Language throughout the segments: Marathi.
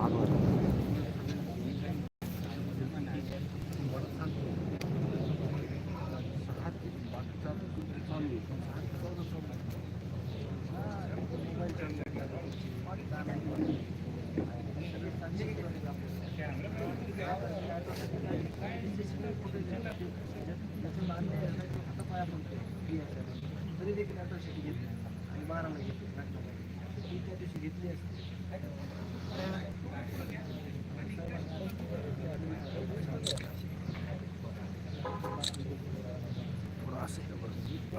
ಭಾಗವಹಿಸ್ತಾರೆ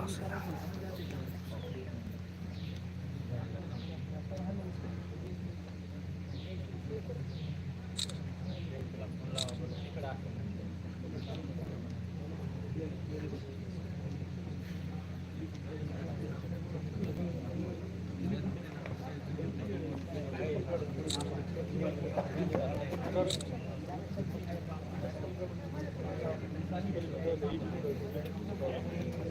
Barcelona. Thank you.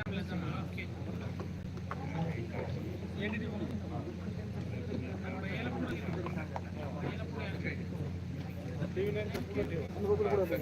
असेल असेल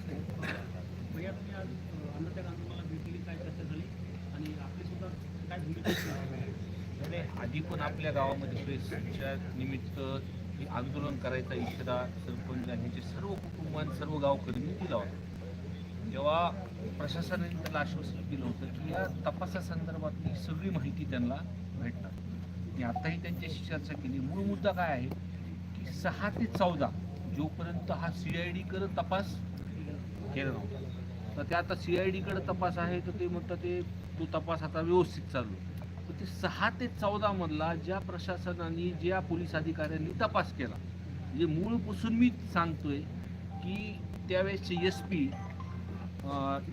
भैया तुम्ही आज आंबेडकर आंदोलनाला भेट दिली काय चर्चा झाली आणि आपली सुद्धा काय भूमिका असते? नाही, आधी पण आपल्या गावामध्ये प्रेसच्या निमित्त हे आंदोलन करायचा इशारा सरपंच आणि यांचे सर्व कुटुंबां सर्व गावकऱ्यांनी दिला होता. जेव्हा प्रशासनाने त्याला आश्वासन दिलं होतं की या तपासासंदर्भातली सगळी माहिती त्यांना भेटणार. आणि आताही त्यांच्याशी चर्चा केली. मूळ मुद्दा काय आहे? की सहा ते चौदा जोपर्यंत हा सी आय डीकडे तपास केला नव्हता. तर ते आता सी आय डीकडे तपास आहे तर ते म्हणतात ते तो तपास आता व्यवस्थित चालू आहे. ते सहा ते चौदा मधला ज्या प्रशासनाने ज्या पोलीस अधिकाऱ्यांनी तपास केला म्हणजे मूळपासून मी सांगतोय की त्यावेळेसचे एस पी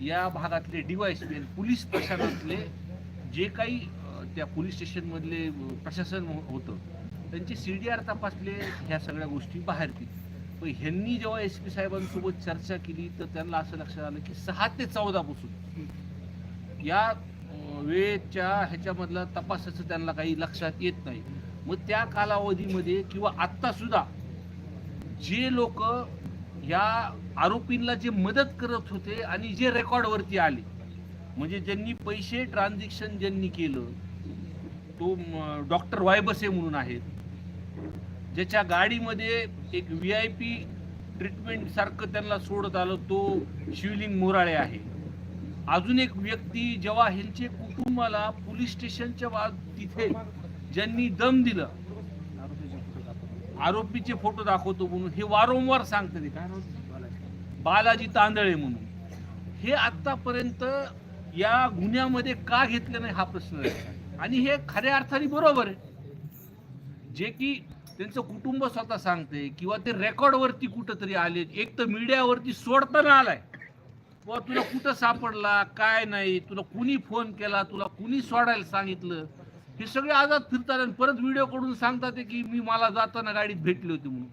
या भागातले डीवायसपी पोलीस प्रशासनातले जे काही त्या पोलीस स्टेशनमधले प्रशासन हो-, होतं त्यांचे सी डी आर तपासले ह्या सगळ्या गोष्टी बाहेर केली पण ह्यांनी जेव्हा एस पी साहेबांसोबत चर्चा केली तर त्यांना असं लक्षात आलं की सहा ते चौदापासून या वेळेच्या ह्याच्यामधला तपासाचं त्यांना काही लक्षात येत नाही. मग त्या कालावधीमध्ये किंवा आत्तासुद्धा जे लोक या आरोपींना जे मदत करत होते आणि जे रेकॉर्डवरती आले म्हणजे ज्यांनी पैसे ट्रान्झॅक्शन ज्यांनी केलं तो डॉक्टर वायबसे म्हणून आहेत ज्याच्या गाडीमध्ये एक व्ही आय पी ट्रीटमेंटसारखं त्यांना सोडत आलं तो शिवलिंग मोराळे आहे. अजून एक व्यक्ती जेव्हा ह्यांचे कुटुंबाला पोलीस स्टेशनच्या वा तिथे ज्यांनी दम दिलं आरोपीचे फोटो दाखवतो म्हणून हे वारंवार सांगते ते काय बालाजी तांदळे म्हणून. हे आतापर्यंत या गुन्ह्यामध्ये का घेतलं नाही हा प्रश्न आहे. आणि हे खऱ्या अर्थाने बरोबर आहे. जे की त्यांचं कुटुंब स्वतः सांगते किंवा ते रेकॉर्डवरती कुठंतरी आले एक तर मीडियावरती सोडताना आलाय. व तुला कुठं सापडला? काय नाही? तुला कुणी फोन केला? तुला कुणी सोडायला सांगितलं? हे सगळे आजाद फिरतात आणि परत व्हिडिओ कडून सांगतात की मी मला जाताना गाडीत भेटली होती म्हणून.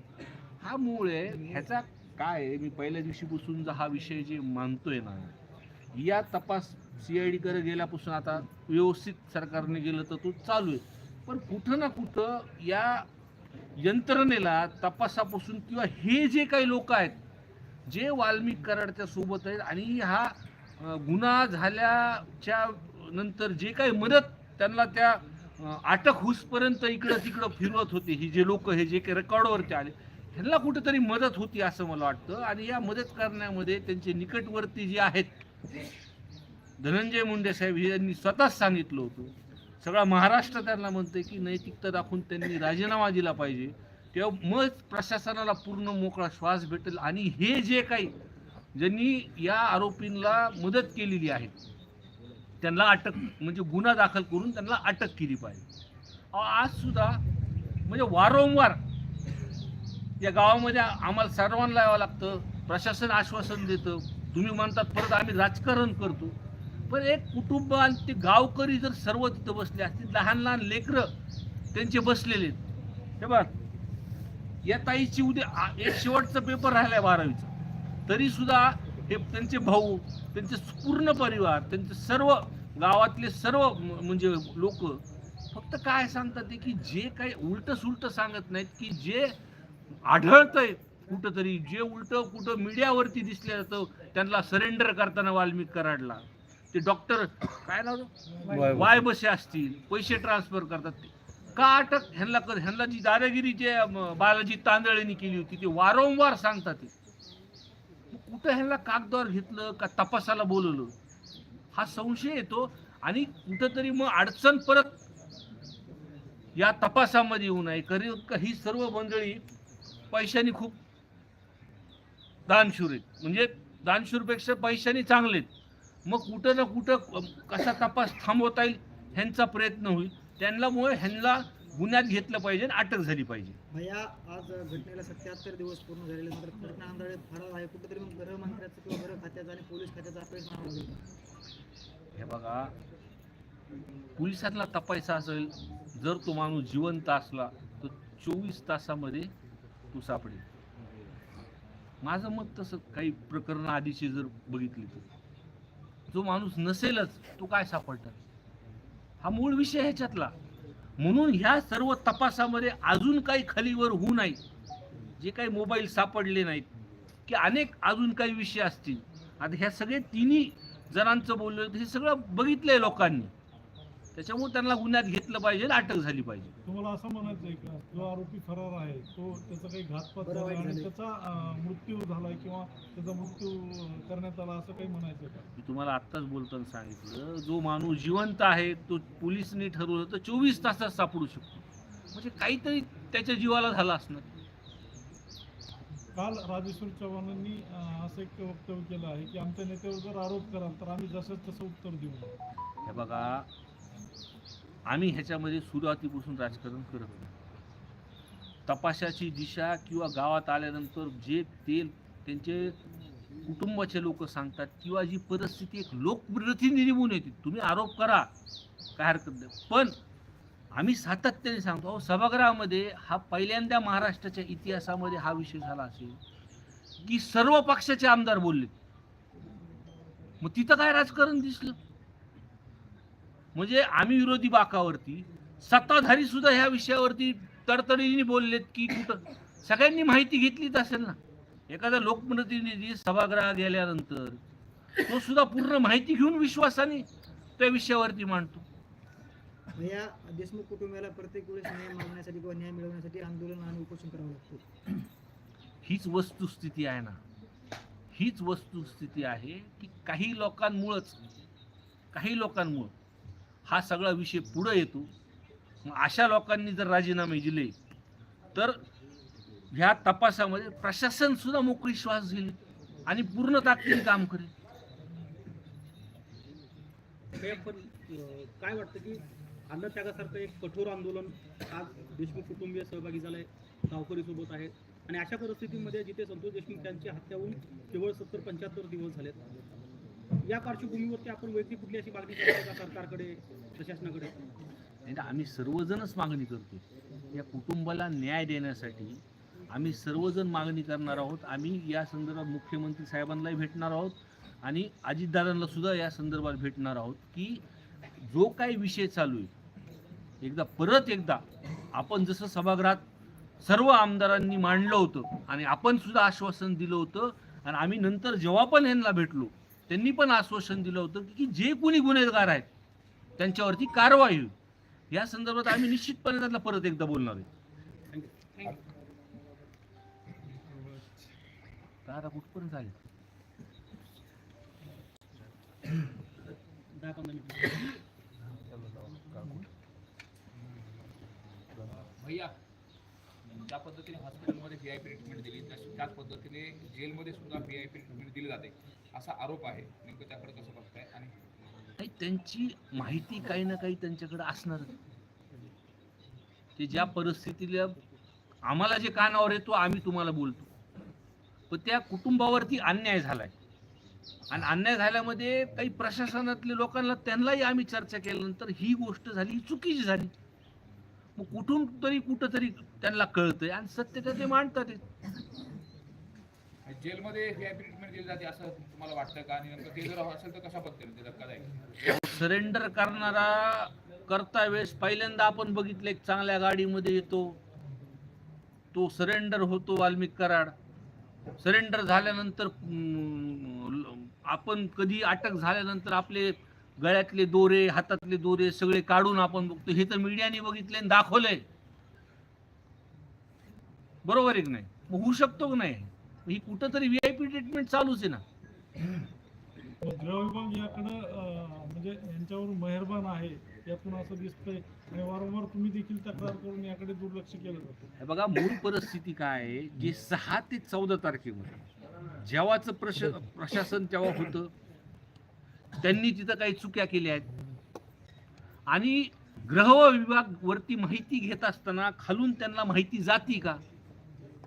हा मूळ आहे. ह्याचा काय आहे, मी पहिल्या दिवशीपासून जा हा विषय जे मानतोय ना या तपास सी आय डीकडे गेल्यापासून आता व्यवस्थित सरकारने गेलं तर तो चालू आहे. पण कुठं ना कुठं या यंत्रणेला तपासापासून किंवा हे जे काही लोक आहेत जे वाल्मिक कराडच्या सोबत आहेत आणि हा गुन्हा झाल्याच्यानंतर जे काही मदत त्यांना त्या अटक हुसपर्यंत इकडं तिकडं फिरवत होते ही जे लोक हे जे काही रेकॉर्डवरती आले ह्यांना कुठेतरी मदत होती असं मला वाटतं. आणि या मदत करण्यामध्ये त्यांचे निकटवर्ती जे आहेत धनंजय मुंडे साहेब हे यांनी स्वतःच सांगितलं होतं. सगळा महाराष्ट्र त्यांना म्हणतंय की नैतिकता दाखवून त्यांनी राजीनामा दिला पाहिजे. तेव्हा मग प्रशासनाला पूर्ण मोकळा श्वास भेटेल. आणि हे जे काही ज्यांनी या आरोपींना मदत केलेली आहे त्यांना अटक म्हणजे गुन्हा दाखल करून त्यांना अटक केली पाहिजे. अहो, आज सुद्धा म्हणजे वारंवार या गावामध्ये आम्हाला सर्वांना यावं लागतं प्रशासन आश्वासन देतं. तुम्ही म्हणतात परत आम्ही राजकारण करतो. पण एक कुटुंब आणि ते गावकरी जर सर्व तिथं बसले असतील लहान लहान लेकरं त्यांचे बसलेले आहेत. हे बघ या ताईची उद्या एक शेवटचा पेपर राहिलाय बारावीचा. तरी सुद्धा हे त्यांचे भाऊ त्यांचे पूर्ण परिवार त्यांचे सर्व गावातले सर्व म्हणजे लोक फक्त काय सांगतात ते की जे काही उलट सुलट सांगत नाहीत की जे आढळतंय कुठंतरी जे उलट कुठं मीडियावरती दिसलं जातं त्यांना सरेंडर करताना वाल्मिक कराडला. ते डॉक्टर काय नाव? वाय बसे. असतील पैसे ट्रान्सफर करतात ते. का अटक ह्यांना कर ह्यांना जी दादागिरी जे बालाजी तांदळेनी केली होती. ते वारंवार सांगतात ते कुठं ह्यांना कागदावर घेतलं का तपासाला बोलवलं? हा संशय येतो आणि कुठंतरी मग अडचण परत या तपासामध्ये येऊ नये. करी का ही सर्व मंडळी पैशाने खूप दानशूर आहेत. म्हणजे दानशूरपेक्षा पैशाने चांगले आहेत. मग कुठं ना कुठं कसा तपास थांबवता येईल ह्यांचा प्रयत्न होईल. त्यांनामुळे ह्यांना गुन्ह्यात घेतलं पाहिजे आणि अटक झाली पाहिजे. भैया आज घटनेला सत्याहत्तर दिवस पूर्ण झाल्यानंतर कृष्णा आंधळे फरार आहे. कुठेतरी मग गृहमंत्र्याचं किंवा गृह खात्याचा आणि पोलीस खात्याचा अपयश? हे बघा पोलिसांना तपायचा असेल जर तो माणूस जिवंत असला तर चोवीस तासामध्ये तो सापडेल. माझं मत तसं काही प्रकरण आधीची जर बघितली तर. जो माणूस नसेलच तो काय सापडणार? हा मूळ विषय ह्याच्यातला. म्हणून ह्या सर्व तपासामध्ये अजून काही खालीवर होऊ नाही जे काही मोबाईल सापडले नाहीत की अनेक अजून काही विषय असतील. आता ह्या सगळे तिन्ही जणांचं बोललं हे सगळं बघितलं आहे लोकांनी. त्याच्यामुळे त्यांना गुन्ह्यात घेतलं पाहिजे अटक झाली पाहिजे. तुम्हाला असं म्हणायचं आहे का? जो आरोपी फरार आहे तो त्याचा काही घातपात झाला आणि. त्याचा मृत्यू झालाय किंवा त्याचा मृत्यू करण्यात आला असं काही म्हणायचं का? मी तुम्हाला आत्ताच बोलताना सांगितलं जो माणूस जिवंत आहे तो पोलिसनी ठरवलं तर चोवीस तासात सापडू शकतो. म्हणजे काहीतरी त्याच्या जीवाला झालं असणार. काल राजेश्वर चव्हाणांनी असं एक वक्तव्य केलं आहे की आमच्या नेत्यावर जर आरोप कराल तर आम्ही जसं तसं उत्तर देऊ. हे बघा आम्ही ह्याच्यामध्ये सुरुवातीपासून राजकारण करत नाही तपासाची दिशा किंवा गावात आल्यानंतर जे ते त्यांचे कुटुंबाचे लोक सांगतात किंवा जी परिस्थिती एक लोकप्रतिनिधी म्हणून येते. तुम्ही आरोप करा काय हरकत नाही. पण आम्ही सातत्याने सांगतो अहो सभागृहामध्ये हा पहिल्यांदा महाराष्ट्राच्या इतिहासामध्ये हा विषय झाला असेल की सर्व पक्षाचे आमदार बोलले. मग तिथं काय राजकारण दिसलं? म्हणजे आम्ही विरोधी बाकावरती सत्ताधारी सुद्धा ह्या विषयावरती तडतडीने बोललेत की कुठं? सगळ्यांनी माहिती घेतलीच असेल ना. एखादा लोकप्रतिनिधी सभागृहात गेल्यानंतर तो सुद्धा पूर्ण माहिती घेऊन विश्वासाने त्या विषयावरती मांडतो. भैया देशमुख कुटुंबियाला प्रत्येक वेळेस न्याय मागण्यासाठी किंवा न्याय मिळवण्यासाठी आंदोलन आणि उपोषण करावं लागतं. हीच वस्तुस्थिती आहे ना. हीच वस्तुस्थिती आहे की काही लोकांमुळंच काही लोकांमुळं हा सगळा विषय पुढं येतो. मग अशा लोकांनी जर राजीनामे दिले तर ह्या तपासामध्ये प्रशासनसुद्धा मोकळी श्वास घेईल आणि पूर्ण ताकदीने काम करेल. पण काय वाटतं की अन्नत्यागासारखं एक कठोर आंदोलन आज देशमुख कुटुंबीय सहभागी झालंय गावकरी सोबत आहेत आणि अशा परिस्थितीमध्ये जिथे संतोष देशमुख यांची हत्या होऊन केवळ सत्तर पंच्याहत्तर दिवस झालेत या पार्श्वभूमीवरती आपण वैयक्तिक कुठली अशी मागणी करतो का सरकारकडे प्रशासनाकडे? नाही आम्ही सर्वजणच मागणी करतो या कुटुंबाला न्याय देण्यासाठी आम्ही सर्वजण मागणी करणार आहोत. आम्ही या संदर्भात मुख्यमंत्री साहेबांनाही भेटणार आहोत आणि अजितदादांना सुद्धा या संदर्भात भेटणार आहोत की जो काही विषय चालू आहे एकदा परत एकदा आपण जसं सभागृहात सर्व आमदारांनी मांडलं होतं आणि आपण सुद्धा आश्वासन दिलं होतं आणि आम्ही नंतर जेव्हा पण यांना भेटलो त्यांनी पण आश्वासन दिलं होतं की जे कोणी गुन्हेगार आहेत त्यांच्यावरती कारवाई होईल. या संदर्भात आम्ही निश्चितपणे त्यातला परत एकदा बोलणार आहे. थँक्यू दादा कुठपर्यंत झाले भैया ज्या पद्धतीने हॉस्पिटलमध्ये व्ही आय पी ट्रीटमेंट दिली त्याच पद्धतीने जेलमध्ये सुद्धा व्ही आय पी ट्रीटमेंट दिली जाते. असा आरोप आहे. नेमकं त्याकडे कसं बघताय आणि त्यांची माहिती काही ना काही त्यांच्याकडे असणार. ते ज्या परिस्थितीला आम्हाला जे कानावर येतो आम्ही तुम्हाला बोलतो. पण त्या कुटुंबावरती अन्याय झालाय. आणि अन्याय झाल्यामध्ये काही प्रशासनातल्या लोकांना त्यांनाही आम्ही चर्चा केल्यानंतर ही गोष्ट झाली ही चुकीची झाली. मग कुठून तरी कुठंतरी त्यांना कळतंय आणि सत्य ते मांडतात जेलमध्ये व्ही ट्रीटमेंट दिली जाते असं तुम्हाला वाटतं का? आणि नंतर ते जर असेल तर कशा पद्धतीने ते धक्कादायक सरेंडर करणारा करता वेळेस पहिल्यांदा आपण बघितलं एक चांगल्या गाडीमध्ये येतो. तो सरेंडर होतो वाल्मिक कराड. सरेंडर झाल्यानंतर आपण कधी अटक झाल्यानंतर आपले गळ्यातले दोरे हातातले दोरे सगळे काढून आपण बघतो. हे तर मीडियाने बघितले आणि दाखवलंय. बरोबर एक नाही? होऊ शकतो की नाही? ही कुठंतरी व्ही आय पी ट्रीटमेंट चालूच आहे ना. मग गृह विभाग याकडं म्हणजे यांच्यावर मेहरबान आहे यातून असं दिसतंय. आणि वारंवार तुम्ही देखील तक्रार करून याकडे दुर्लक्ष केलं जातं. बघा मूळ परिस्थिती काय आहे जे सहा ते चौदा तारखेमध्ये जेव्हाचं प्रश प्रशासन तेव्हा होतं त्यांनी तिथं काही चुक्या केल्या आहेत. आणि गृह विभाग वरती माहिती घेत असताना खालून त्यांना माहिती जाती का?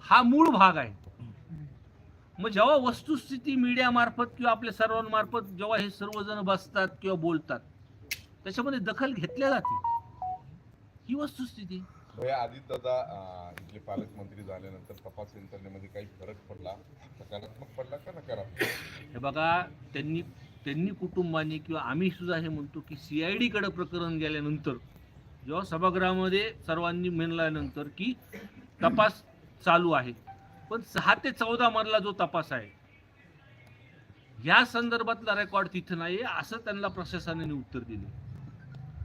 हा मूळ भाग आहे. मग जेव्हा वस्तुस्थिती मीडिया मार्फत किंवा आपल्या सर्वांमार्फत जेव्हा हे सर्वजण बसतात किंवा बोलतात त्याच्यामध्ये दखल घेतल्या जाते. ही वस्तुस्थिती. आदित्य दादा इथले पालकमंत्री झाल्यानंतर तपास यंत्रणेमध्ये काही फरक पडला? सकारात्मक पडला का नकारात्मक? हे बघा त्यांनी त्यांनी कुटुंबाने किंवा आम्ही सुद्धा हे म्हणतो की सी आय डीकडे प्रकरण गेल्यानंतर जेव्हा सभागृहामध्ये सर्वांनी म्हणल्यानंतर की तपास चालू आहे. पण सहा ते चौदा मधला जो तपास आहे या संदर्भातला रेकॉर्ड तिथं नाही असं त्यांना प्रशासनाने उत्तर दिले.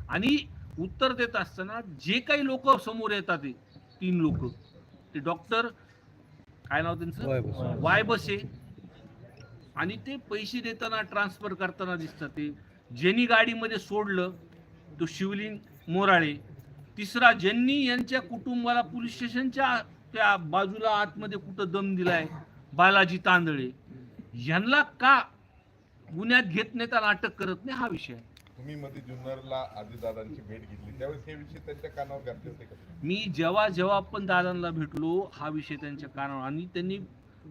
आणि उत्तर देत असताना जे काही लोक समोर येतात तीन लोक. ते डॉक्टर काय नाव त्यांचं? वाय बसे. आणि ते पैसे देताना ट्रान्सफर करताना दिसतात ते. ज्यांनी गाडीमध्ये सोडलं तो शिवलिंग मोराळे. तिसरा ज्यांनी यांच्या कुटुंबाला पोलीस स्टेशनच्या त्या बाजूला आतमध्ये कुठं दम दिलाय? बालाजी तांदळे. यांना का गुन्ह्यात घेत नाही त्याला अटक करत नाही? हा विषय तुम्ही मध्ये जुन्नरला आदिदादांची भेट घेतली. त्यावेळेस हे विषय त्यांच्या कानावर घातले होते का? मी जेव्हा जेव्हा पण दादांना भेटलो हा विषय त्यांच्या कानावर. आणि त्यांनी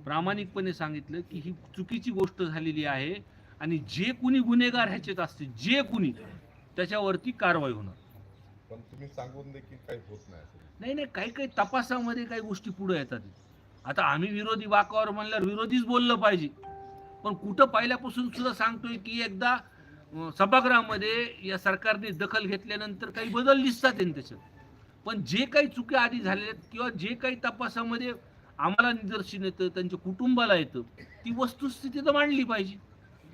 प्रामाणिकपणे सांगितलं की ही चुकीची गोष्ट झालेली आहे आणि जे कुणी गुन्हेगार ह्याच्यात असते जे कुणी त्याच्यावरती कारवाई होणार. पण तुम्ही सांगून देखील काही होत नाही. नाही नाही काही काही तपासामध्ये काही गोष्टी पुढे येतात. आता आम्ही विरोधी वाकावर म्हणल्यावर विरोधीच बोललं पाहिजे. पण कुठं पहिल्यापासून सुद्धा सांगतोय की एकदा सभागृहामध्ये या सरकारने दखल घेतल्यानंतर काही बदल दिसतात त्याच्यात. पण जे काही चुक्या आधी झालेल्या आहेत किंवा जे काही तपासामध्ये आम्हाला निदर्शन येतं त्यांच्या कुटुंबाला येतं ती वस्तुस्थिती तर मांडली पाहिजे.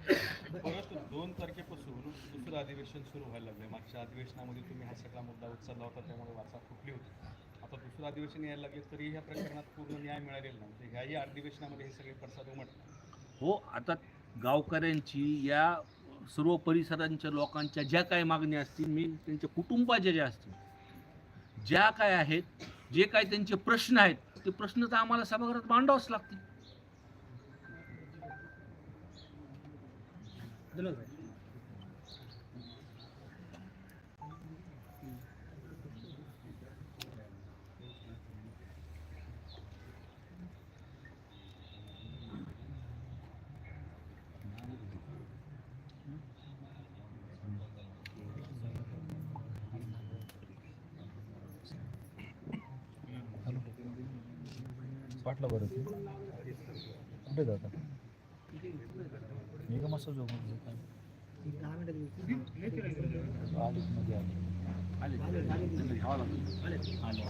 परत दोन तारखेपासून दुसरं अधिवेशन सुरू व्हायला लागले मागच्या अधिवेशनामध्ये तुम्ही हा सगळा मुद्दा उचलला होता त्यामुळे वाचा फुटली होती. आता दुसरं अधिवेशन यायला लागले तरी ह्या प्रकरणात पूर्ण न्याय मिळालेला नाही. म्हणजे ह्याही अधिवेशनामध्ये हे सगळे पडसाद उमटले. हो आता गावकऱ्यांची या सर्व परिसरांच्या लोकांच्या ज्या काय मागण्या असतील मी त्यांच्या कुटुंबाच्या ज्या असतील ज्या काय आहेत जे काय त्यांचे प्रश्न आहेत ते प्रश्न तर आम्हाला सभागृहात मांडावंच लागतील. वाटलं बरं. कुठे जातात मस्त झोप आले आले